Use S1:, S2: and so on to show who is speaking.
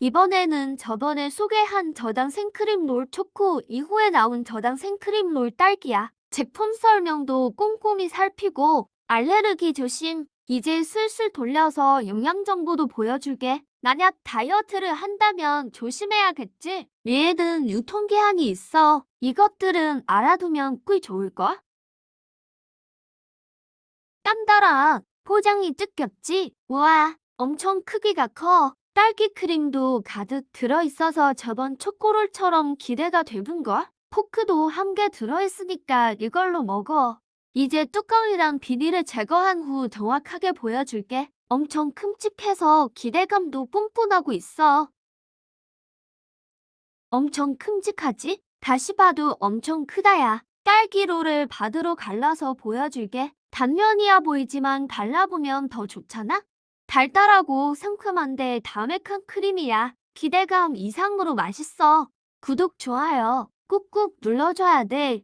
S1: 이번에는 저번에 소개한 저당 생크림 롤 초코 이후에 나온 저당 생크림 롤 딸기야. 제품 설명도 꼼꼼히 살피고 알레르기 조심. 이제 슬슬 돌려서 영양 정보도 보여줄게. 만약 다이어트를 한다면 조심해야겠지. 얘는 유통기한이 있어. 이것들은 알아두면 꽤 좋을걸? 깐달아, 포장이 뜯겼지? 우와, 엄청 크기가 커. 딸기 크림도 가득 들어있어서 저번 초코롤처럼 기대가 되는걸? 포크도 한 개 들어있으니까 이걸로 먹어. 이제 뚜껑이랑 비닐을 제거한 후 정확하게 보여줄게. 엄청 큼직해서 기대감도 뿜뿜하고 있어. 엄청 큼직하지? 다시 봐도 엄청 크다야. 딸기로를 바드로 갈라서 보여줄게. 단면이야 보이지만 갈라보면 더 좋잖아? 달달하고 상큼한데 담백한 크림이야. 기대감 이상으로 맛있어. 구독, 좋아요 꾹꾹 눌러줘야 돼.